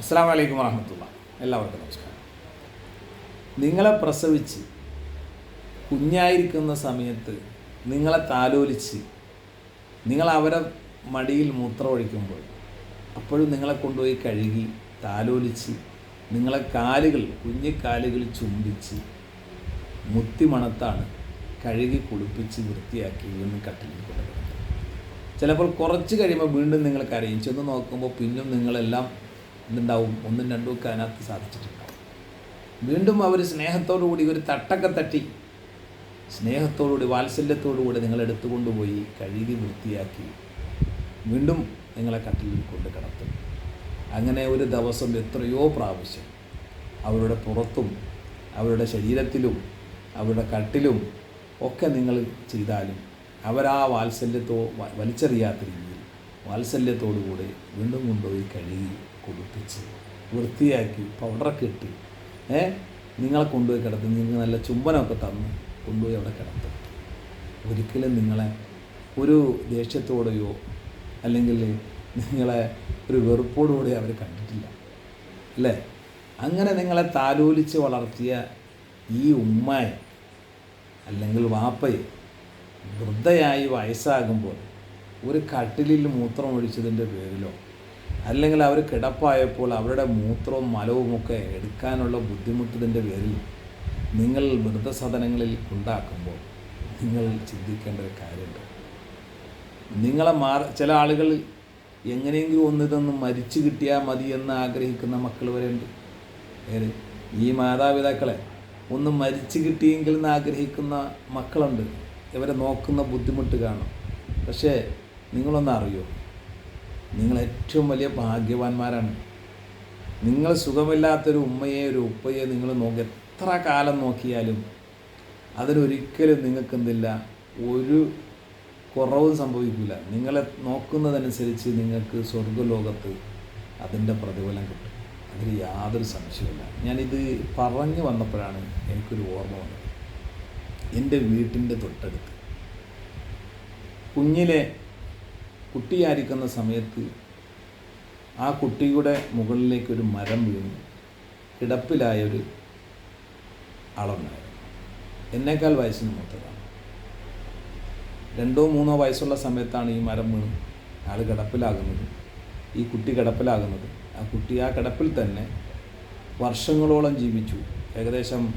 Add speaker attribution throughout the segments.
Speaker 1: അസ്സാം വലൈക്കും വാഹമത്തുള്ള എല്ലാവർക്കും നമസ്കാരം. നിങ്ങളെ പ്രസവിച്ച് കുഞ്ഞായിരിക്കുന്ന സമയത്ത് നിങ്ങളെ താലോലിച്ച് നിങ്ങൾ അവരെ മടിയിൽ മൂത്രമൊഴിക്കുമ്പോൾ അപ്പോഴും നിങ്ങളെ കൊണ്ടുപോയി കഴുകി താലോലിച്ച് നിങ്ങളെ കാലുകൾ കുഞ്ഞു കുഞ്ഞിക്കാലുകൾ ചുംബിച്ച് മുത്തിമണത്താണ് കഴുകി കുളിപ്പിച്ച് വൃത്തിയാക്കി വീണ്ടും കട്ടിലിൽ കൊണ്ടുവരുന്നത്. ചിലപ്പോൾ കുറച്ച് കഴിയുമ്പോൾ വീണ്ടും നിങ്ങൾ കരയും. ചെന്ന് നോക്കുമ്പോൾ പിന്നും നിങ്ങളെല്ലാം എന്തുണ്ടാവും ഒന്നും രണ്ടും ഒക്കെ അതിനകത്ത് സാധിച്ചിട്ടുണ്ടാവും വീണ്ടും അവർ സ്നേഹത്തോടുകൂടി ഒരു തട്ടൊക്കെ തട്ടി സ്നേഹത്തോടുകൂടി വാത്സല്യത്തോടുകൂടി നിങ്ങൾ എടുത്തുകൊണ്ടുപോയി കഴുകി വൃത്തിയാക്കി വീണ്ടും നിങ്ങളെ കട്ടിലിൽ കൊണ്ട് കിടത്തും. അങ്ങനെ ഒരു ദിവസം എത്രയോ പ്രാവശ്യം അവരുടെ പുറത്തും അവരുടെ ശരീരത്തിലും അവരുടെ കട്ടിലും ഒക്കെ നിങ്ങൾ ചെയ്താലും അവരാ വാത്സല്യത്തോ വലിച്ചെറിയാത്ത രീതിയിൽ വാത്സല്യത്തോടുകൂടി വീണ്ടും കൊണ്ടുപോയി കഴുകി കുളിപ്പിച്ച് വൃത്തിയാക്കി പൗഡറൊക്കെ ഇട്ട് ഏ? നിങ്ങളെ കൊണ്ടുപോയി കിടത്തി നിങ്ങൾ നല്ല ചുംബനമൊക്കെ തന്ന് കൊണ്ടുപോയി അവിടെ കിടത്തും. ഒരിക്കലും നിങ്ങളെ ഒരു ദേഷ്യത്തോടെയോ അല്ലെങ്കിൽ നിങ്ങളെ ഒരു വെറുപ്പോടുകൂടെയോ അവർ കണ്ടിട്ടില്ല. അല്ലേ? അങ്ങനെ നിങ്ങളെ താലോലിച്ച് വളർത്തിയ ഈ ഉമ്മയെ അല്ലെങ്കിൽ വാപ്പയെ വൃദ്ധയായി വയസ്സാകുമ്പോൾ ഒരു കട്ടിലിൽ മൂത്രം ഒഴിച്ചതിന്റെ പേരിലോ അല്ലെങ്കിൽ അവർ കിടപ്പായപ്പോൾ അവരുടെ മൂത്രവും മലവും ഒക്കെ എടുക്കാനുള്ള ബുദ്ധിമുട്ടതിന്റെ പേരിൽ നിങ്ങൾ വൃദ്ധസദനങ്ങളിൽ ഉണ്ടാക്കുമ്പോൾ നിങ്ങൾ ചിന്തിക്കേണ്ട ഒരു കാര്യമുണ്ട്. നിങ്ങളെ മാർ ചില ആളുകൾ എങ്ങനെയെങ്കിലും ഒന്നിതൊന്ന് മരിച്ചു കിട്ടിയാൽ മതി എന്ന് ആഗ്രഹിക്കുന്ന മക്കൾ വരെയുണ്ട് ഏത്? ഈ മാതാപിതാക്കളെ ഒന്ന് മരിച്ചു കിട്ടിയെങ്കിൽ എന്ന് ആഗ്രഹിക്കുന്ന മക്കളുണ്ട്. ഇവരെ നോക്കുന്ന ബുദ്ധിമുട്ട് കാണും. പക്ഷേ നിങ്ങളൊന്ന് അറിയോ? നിങ്ങൾ ഏറ്റവും വലിയ ഭാഗ്യവാന്മാരാണ്. നിങ്ങൾ സുഖമില്ലാത്തൊരു ഉമ്മയെ ഒരു ഉപ്പയെ നിങ്ങൾ നോക്കി എത്ര കാലം നോക്കിയാലും അതിനൊരിക്കലും നിങ്ങൾക്ക് എന്തില്ല ഒരു കുറവും സംഭവിക്കില്ല നിങ്ങളെ നോക്കുന്നതനുസരിച്ച് നിങ്ങൾക്ക് സ്വർഗലോകത്ത് അതിന്റെ പ്രതിഫലം കിട്ടും. അതിൽ യാതൊരു സംശയമില്ല ഞാനിത് പറഞ്ഞു വന്നപ്പോഴാണ് എനിക്കൊരു ഓർമ്മ വന്നത്. എന്റെ വീട്ടിന്റെ തൊട്ടടുത്ത് കുഞ്ഞിലെ കുട്ടിയായിരിക്കുന്ന സമയത്ത് ആ കുട്ടിയുടെ മുകളിലേക്ക് ഒരു മരം വീണു കിടപ്പിലായൊരു ആളുണ്ടായിരുന്നു എന്നേക്കാൾ വയസ്സിന് മൂത്തതാണ്. രണ്ടോ മൂന്നോ വയസ്സുള്ള സമയത്താണ് ഈ മരം വീണ് ആൾ കിടപ്പിലാകുന്നത്. ഈ കുട്ടി കിടപ്പിലാകുന്നത്. ആ കുട്ടി ആ കിടപ്പിൽ തന്നെ വർഷങ്ങളോളം ജീവിച്ചു. ഏകദേശം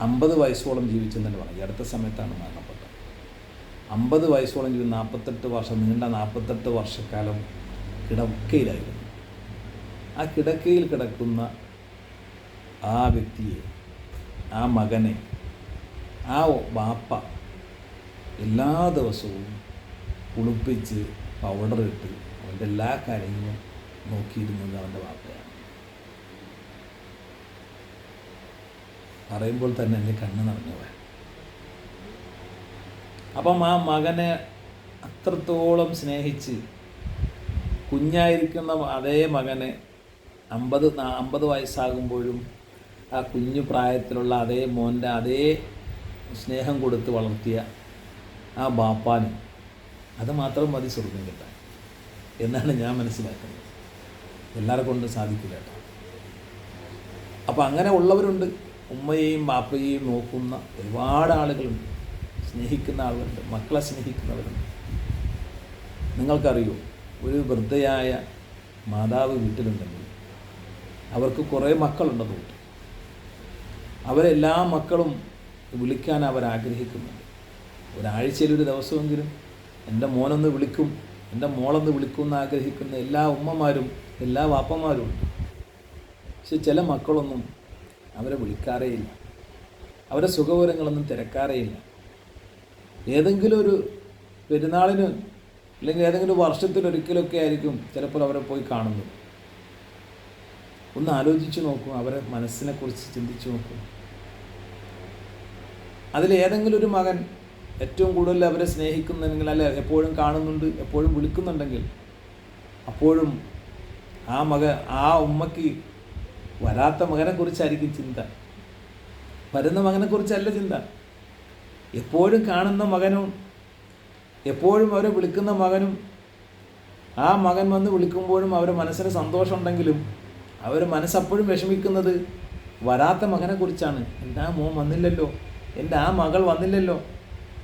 Speaker 1: അമ്പത് വയസ്സോളം ജീവിച്ചെന്ന് തന്നെ പറഞ്ഞു. അടുത്ത സമയത്താണ് മരണപ്പെട്ടത്. അമ്പത് വയസ്സോളം ജീവി നാൽപ്പത്തെട്ട് വർഷം നീണ്ട നാൽപ്പത്തെട്ട് വർഷക്കാലം കിടക്കയിലായിരുന്നു. ആ കിടക്കയിൽ കിടക്കുന്ന ആ വ്യക്തിയെ ആ മകനെ ആ ബാപ്പ എല്ലാ ദിവസവും കുളിപ്പിച്ച് പൗഡർ ഇട്ട് അവന്റെ എല്ലാ കാര്യങ്ങളും നോക്കിയിരുന്നത് അവന്റെ ബാപ്പയാണ് പറയുമ്പോൾ തന്നെ എന്റെ കണ്ണ് നിറഞ്ഞു പോയ. അപ്പം ആ മകനെ അത്രത്തോളം സ്നേഹിച്ച് കുഞ്ഞായിരിക്കുന്ന അതേ മകനെ അമ്പത് അമ്പത് വയസ്സാകുമ്പോഴും ആ കുഞ്ഞു പ്രായത്തിലുള്ള അതേ മോന്റെ അതേ സ്നേഹം കൊടുത്ത് വളർത്തിയ ആ ബാപ്പാന് അത് മാത്രം മതി സ്വർഗം കിട്ടാൻ. എന്നാണ് ഞാൻ മനസ്സിലാക്കുന്നത്. എല്ലാവരെ കൊണ്ടും സാധിക്കില്ല കേട്ടോ. അപ്പോൾ അങ്ങനെ ഉള്ളവരുണ്ട്. ഉമ്മയെയും ബാപ്പയെയും നോക്കുന്ന ഒരുപാട് ആളുകളുണ്ട്. സ്നേഹിക്കുന്ന ആളുകളുണ്ട് മക്കളെ സ്നേഹിക്കുന്നവരുണ്ട്. നിങ്ങൾക്കറിയോ ഒരു വൃദ്ധയായ മാതാവ് വീട്ടിലുണ്ടെങ്കിൽ അവർക്ക് കുറേ മക്കളുണ്ടെന്ന് വീട്ടിൽ അവരെല്ലാ മക്കളും വിളിക്കാൻ അവർ ആഗ്രഹിക്കുന്നുണ്ട്. ഒരാഴ്ചയിൽ ഒരു ദിവസമെങ്കിലും എന്റെ മോനൊന്ന് വിളിക്കും എന്റെ മോളൊന്ന് വിളിക്കും എന്ന് ആഗ്രഹിക്കുന്ന എല്ലാ ഉമ്മമാരും എല്ലാ വാപ്പന്മാരും. ഉണ്ട് പക്ഷെ ചില മക്കളൊന്നും അവരെ വിളിക്കാറേയില്ല അവരെ സുഖവിവരങ്ങളൊന്നും തിരക്കാറേയില്ല ഏതെങ്കിലും ഒരു പെരുന്നാളിന് അല്ലെങ്കിൽ ഏതെങ്കിലും വർഷത്തിലൊരിക്കലൊക്കെ ആയിരിക്കും ചിലപ്പോൾ അവരെ പോയി കാണുന്നത്. ഒന്ന് ആലോചിച്ച് നോക്കൂ അവരെ മനസ്സിനെക്കുറിച്ച് ചിന്തിച്ച് നോക്കൂ. അതിൽ ഏതെങ്കിലും ഒരു മകൻ ഏറ്റവും കൂടുതൽ അവരെ സ്നേഹിക്കുന്നുണ്ടെങ്കിൽ അല്ലെ എപ്പോഴും കാണുന്നുണ്ട് എപ്പോഴും വിളിക്കുന്നുണ്ടെങ്കിൽ അപ്പോഴും ആ മക ആ ഉമ്മയ്ക്ക് വരാത്ത മകനെക്കുറിച്ചായിരിക്കും ചിന്ത. വരുന്ന മകനെക്കുറിച്ചല്ല ചിന്ത. എപ്പോഴും കാണുന്ന മകനും എപ്പോഴും അവരെ വിളിക്കുന്ന മകനും ആ മകൻ വന്ന് വിളിക്കുമ്പോഴും അവരെ മനസ്സിന് സന്തോഷമുണ്ടെങ്കിലും അവർ മനസ്സപ്പോഴും വിഷമിക്കുന്നത് വരാത്ത മകനെക്കുറിച്ചാണ് എന്റെ ആ മോൻ വന്നില്ലല്ലോ. എന്റെ ആ മകൾ വന്നില്ലല്ലോ.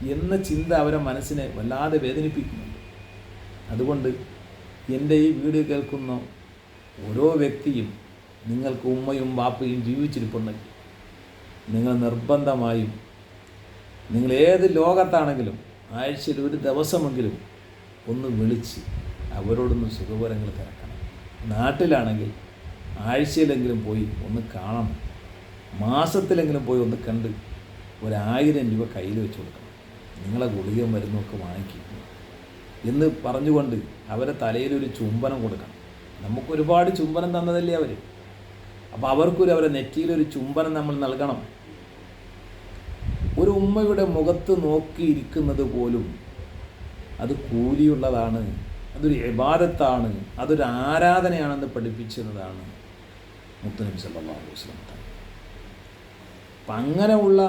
Speaker 1: എന്ന ചിന്ത അവരെ മനസ്സിനെ വല്ലാതെ വേദനിപ്പിക്കുന്നുണ്ട്. അതുകൊണ്ട് എന്റെ ഈ വീഡിയോ കേൾക്കുന്ന ഓരോ വ്യക്തിയും നിങ്ങൾക്ക് ഉമ്മയും വാപ്പയും ജീവിച്ചിരിപ്പുണ്ടെങ്കിൽ നിങ്ങൾ നിർബന്ധമായും നിങ്ങൾ ഏത് ലോകത്താണെങ്കിലും ആഴ്ചയിൽ ഒരു ദിവസമെങ്കിലും ഒന്ന് വിളിച്ച് അവരോടൊന്ന് സുഖപരങ്ങൾ തിരക്കണം. നാട്ടിലാണെങ്കിൽ ആഴ്ചയിലെങ്കിലും പോയി ഒന്ന് കാണണം. മാസത്തിലെങ്കിലും പോയി ഒന്ന് കണ്ട് ഒരായിരം രൂപ കയ്യിൽ വെച്ച് കൊടുക്കണം. നിങ്ങളെ ഗുളിക മരുന്നൊക്കെ വാങ്ങിക്കും. എന്ന് പറഞ്ഞുകൊണ്ട് അവരെ തലയിൽ ഒരു ചുംബനം കൊടുക്കണം. നമുക്ക് ഒരുപാട് ചുംബനം തന്നതല്ലേ അവർ അപ്പോൾ അവർക്കൊരു അവരെ നെറ്റിയിലൊരു ചുംബനം നമ്മൾ നൽകണം. ഒരു ഉമ്മയുടെ മുഖത്ത് നോക്കിയിരിക്കുന്നത് പോലും അത് കൂലിയുള്ളതാണ് അതൊരു ഇബാദത്താണ് അതൊരു ആരാധനയാണെന്ന് പഠിപ്പിച്ചതാണ് മുത്തനബി വസല്ലം തങ്ങൾ അപ്പം അങ്ങനെയുള്ള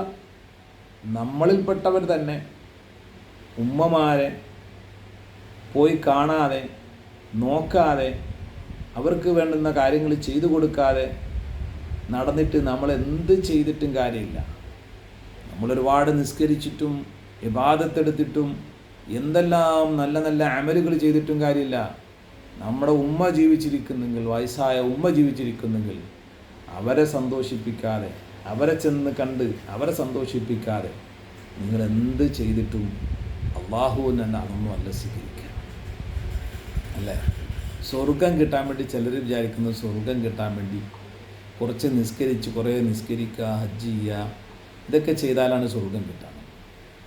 Speaker 1: നമ്മളിൽപ്പെട്ടവർ തന്നെ ഉമ്മമാരെ പോയി കാണാതെ നോക്കാതെ അവർക്ക് വേണ്ടുന്ന കാര്യങ്ങൾ ചെയ്തു കൊടുക്കാതെ നടന്നിട്ട് നമ്മൾ എന്ത് ചെയ്തിട്ടും കാര്യമില്ല. നമ്മളൊരുപാട് നിസ്കരിച്ചിട്ടും വിവാദത്തെടുത്തിട്ടും എന്തെല്ലാം നല്ല നല്ല അമലുകൾ ചെയ്തിട്ടും കാര്യമില്ല. നമ്മുടെ ഉമ്മ ജീവിച്ചിരിക്കുന്നെങ്കിൽ വയസ്സായ ഉമ്മ ജീവിച്ചിരിക്കുന്നെങ്കിൽ അവരെ സന്തോഷിപ്പിക്കാതെ അവരെ ചെന്ന് കണ്ട് അവരെ സന്തോഷിപ്പിക്കാതെ നിങ്ങൾ എന്ത് ചെയ്തിട്ടും അള്ളാഹു തന്നെ അതൊന്നും അല്ല സ്വീകരിക്കുക അല്ലേ? സ്വർഗം കിട്ടാൻ വേണ്ടി ചിലർ വിചാരിക്കുന്നത് സ്വർഗം കിട്ടാൻ വേണ്ടി കുറച്ച് നിസ്കരിച്ച് കുറേ നിസ്കരിക്കുക ഹജ്ജ് ചെയ്യുക ഇതൊക്കെ ചെയ്താലാണ് സ്വർഗം കിട്ടുക.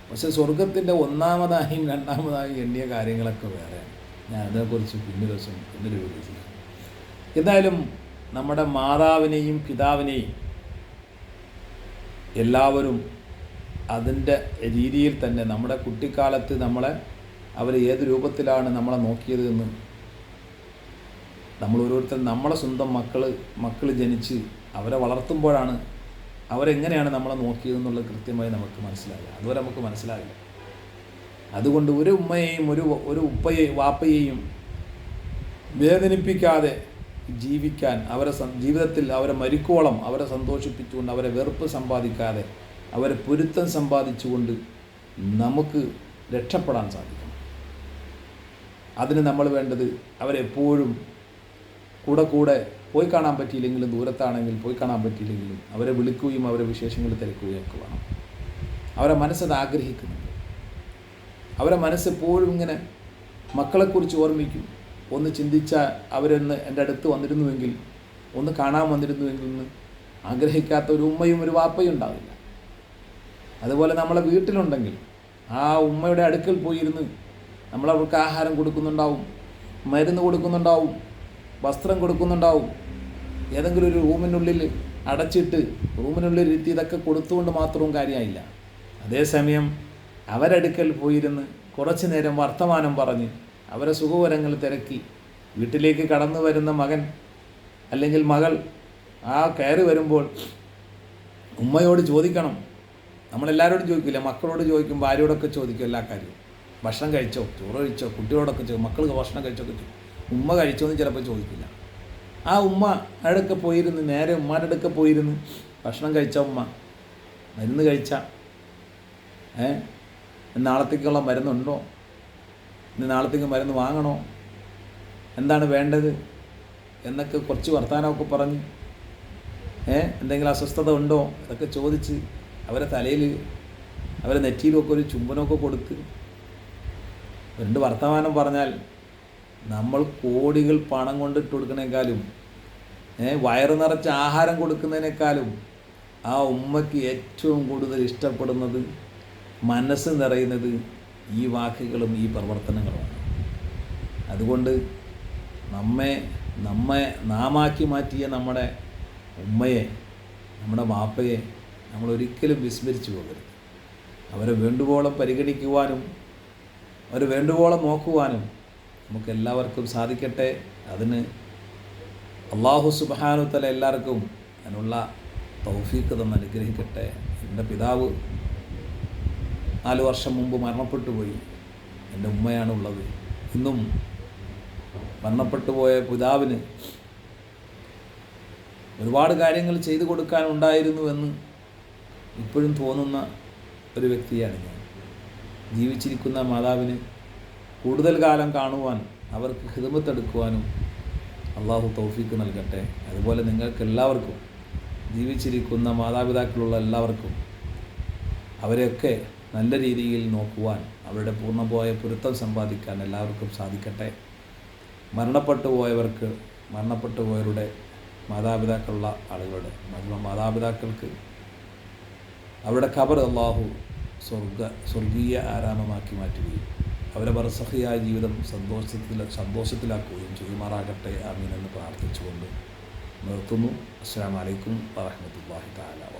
Speaker 1: പക്ഷെ സ്വർഗത്തിന്റെ ഒന്നാമതായും രണ്ടാമതായും എണ്ണിയ കാര്യങ്ങളൊക്കെ വേറെയാണ് ഞാൻ അതിനെക്കുറിച്ച് പിന്നൊരു ദിവസം പിന്നൊരു വീഡിയോ ചെയ്യാം. എന്തായാലും നമ്മുടെ മാതാവിനെയും പിതാവിനെയും എല്ലാവരും അതിന്റെ രീതിയിൽ തന്നെ നമ്മുടെ കുട്ടിക്കാലത്ത് നമ്മളെ അവർ ഏത് രൂപത്തിലാണ് നമ്മളെ നോക്കിയത് എന്ന് നമ്മൾ ഓരോരുത്തർ നമ്മളെ സ്വന്തം മക്കൾ മക്കൾ ജനിച്ച് അവരെ വളർത്തുമ്പോഴാണ് അവരെങ്ങനെയാണ് നമ്മളെ നോക്കിയതെന്നുള്ളത് കൃത്യമായി നമുക്ക് മനസ്സിലാകില്ല അതുവരെ നമുക്ക് മനസ്സിലാകില്ല അതുകൊണ്ട് ഒരു ഉമ്മയെയും ഒരു ഒരു ഉപ്പയെയും വാപ്പയെയും വേദനിപ്പിക്കാതെ ജീവിക്കാൻ അവരെ ജീവിതത്തിൽ അവരെ മരിക്കോളം അവരെ സന്തോഷിപ്പിച്ചുകൊണ്ട് അവരെ വെറുപ്പ് സമ്പാദിക്കാതെ അവരെ പൊരുത്തം സമ്പാദിച്ചുകൊണ്ട് നമുക്ക് രക്ഷപ്പെടാൻ സാധിക്കും അതിന് നമ്മൾ വേണ്ടത് അവരെപ്പോഴും കൂടെ കൂടെ പോയി കാണാൻ പറ്റിയില്ലെങ്കിലും ദൂരത്താണെങ്കിൽ പോയി കാണാൻ പറ്റിയില്ലെങ്കിലും അവരെ വിളിക്കുകയും അവരെ വിശേഷങ്ങൾ തിരക്കുകയും ഒക്കെ വേണം. അവരെ മനസ്സത് ആഗ്രഹിക്കുന്നുണ്ട്. അവരെ മനസ്സെപ്പോഴും ഇങ്ങനെ മക്കളെക്കുറിച്ച് ഓർമ്മിക്കും. ഒന്ന് ചിന്തിച്ചാൽ അവരൊന്ന് എന്റെ അടുത്ത് വന്നിരുന്നുവെങ്കിൽ ഒന്ന് കാണാൻ വന്നിരുന്നുവെങ്കിൽ ഒന്ന് ആഗ്രഹിക്കാത്ത ഒരു ഉമ്മയും ഒരു വാപ്പയും ഉണ്ടാവില്ല. അതുപോലെ നമ്മളെ വീട്ടിലുണ്ടെങ്കിൽ ആ ഉമ്മയുടെ അടുക്കൽ പോയിരുന്ന് നമ്മളവർക്ക് ആഹാരം കൊടുക്കുന്നുണ്ടാവും മരുന്ന് കൊടുക്കുന്നുണ്ടാവും വസ്ത്രം കൊടുക്കുന്നുണ്ടാവും. ഏതെങ്കിലും ഒരു റൂമിനുള്ളിൽ അടച്ചിട്ട് റൂമിനുള്ളിൽ ഇരുത്തി ഇതൊക്കെ കൊടുത്തുകൊണ്ട് മാത്രവും കാര്യമായില്ല. അതേസമയം അവരടുക്കൽ പോയിരുന്ന് കുറച്ച് നേരം വർത്തമാനം പറഞ്ഞ് അവരെ സുഖവരങ്ങൾ തിരക്കി വീട്ടിലേക്ക് കടന്നു വരുന്ന മകൻ അല്ലെങ്കിൽ മകൾ ആ കയറി വരുമ്പോൾ ഉമ്മയോട് ചോദിക്കണം. നമ്മളെല്ലാവരോടും ചോദിക്കില്ല മക്കളോട് ചോദിക്കും ഭാര്യയോടൊക്കെ ചോദിക്കും എല്ലാ കാര്യവും. ഭക്ഷണം കഴിച്ചോ? ചോറ് കഴിച്ചോ? കുട്ടിയോടൊക്കെ ചോദിക്കും. മക്കൾക്ക് ഭക്ഷണം കഴിച്ചൊക്കെ ചോദിക്കും. ഉമ്മ കഴിച്ചോ എന്ന് ചിലപ്പോൾ ചോദിക്കില്ല. ആ ഉമ്മ അടുക്ക പോയിരുന്ന് നേരെ ഉമ്മാരുടെ അടുക്ക പോയിരുന്ന്. ഭക്ഷണം കഴിച്ച ഉമ്മ. മരുന്ന് കഴിച്ച. ഏ? നാളത്തേക്കുള്ള മരുന്നുണ്ടോ? ഇന്ന് നാളത്തേക്ക് മരുന്ന് വാങ്ങണോ? എന്താണ് വേണ്ടത്? എന്നൊക്കെ കുറച്ച് വർത്തമാനമൊക്കെ പറഞ്ഞ് ഏ? എന്തെങ്കിലും അസ്വസ്ഥത ഉണ്ടോ? അതൊക്കെ ചോദിച്ച് അവരെ തലയിൽ അവരെ നെറ്റിയിലൊക്കെ ഒരു ചുംബനമൊക്കെ കൊടുത്ത് രണ്ട് വർത്തമാനം പറഞ്ഞാൽ നമ്മൾ കോടികൾ പണം കൊണ്ടിട്ട് കൊടുക്കുന്നതിനേക്കാളും വയറ് നിറച്ച് ആഹാരം കൊടുക്കുന്നതിനേക്കാളും ആ ഉമ്മയ്ക്ക് ഏറ്റവും കൂടുതൽ ഇഷ്ടപ്പെടുന്നത് മനസ്സ് നിറയുന്നത് ഈ വാക്കുകളും ഈ പ്രവർത്തനങ്ങളുമാണ്. അതുകൊണ്ട് നമ്മെ നമ്മെ നാമാക്കി മാറ്റിയ നമ്മുടെ ഉമ്മയെ നമ്മുടെ വാപ്പയെ നമ്മൾ ഒരിക്കലും വിസ്മരിച്ചു പോകരുത്. അവരെ വേണ്ടുവോളം പരിഗണിക്കുവാനും അവരെ വേണ്ടുവോളം നോക്കുവാനും നമുക്ക് എല്ലാവർക്കും സാധിക്കട്ടെ. അതിന് അള്ളാഹു സുബാനുത്തല എല്ലാവർക്കും അതിനുള്ള തൗഫീക്ക് തന്ന് അനുഗ്രഹിക്കട്ടെ. എന്റെ പിതാവ് നാല് വർഷം മുമ്പ് മരണപ്പെട്ടു പോയി. എന്റെ ഉമ്മയാണ് ഉള്ളത് ഇന്നും മരണപ്പെട്ടു പോയ പിതാവിന് ഒരുപാട് കാര്യങ്ങൾ ചെയ്തു കൊടുക്കാനുണ്ടായിരുന്നുവെന്ന് ഇപ്പോഴും തോന്നുന്ന ഒരു വ്യക്തിയാണ് ഞാൻ. ജീവിച്ചിരിക്കുന്ന മാതാവിന് കൂടുതൽ കാലം കാണുവാൻ അവർക്ക് ഹിതമത്തെടുക്കുവാനും അള്ളാഹു തൗഫീക്ക് നൽകട്ടെ. അതുപോലെ നിങ്ങൾക്ക് എല്ലാവർക്കും ജീവിച്ചിരിക്കുന്ന മാതാപിതാക്കളുള്ള എല്ലാവർക്കും അവരെയൊക്കെ നല്ല രീതിയിൽ നോക്കുവാൻ അവരുടെ പൂർണമായ പൊരുത്തം സമ്പാദിക്കാൻ എല്ലാവർക്കും സാധിക്കട്ടെ. മരണപ്പെട്ടു പോയവർക്ക് മരണപ്പെട്ടു പോയവരുടെ മാതാപിതാക്കളുള്ള ആളുകളുടെ മത- മാതാപിതാക്കൾക്ക് അവരുടെ ഖബർ അള്ളാഹു സ്വർഗ സ്വർഗീയ ആരാമമാക്കി മാറ്റുകയും അവരെ ബർസഹിയായ ജീവിതം സന്തോഷത്തിൽ സന്തോഷത്തിലാക്കുകയും ചെയ്യുമാറാകട്ടെ. ആമീൻ എന്ന് പ്രാർത്ഥിച്ചുകൊണ്ട് നിർത്തുന്നു. അസ്സാം വലൈക്കും വാഹമത്തല്ലാഹി താല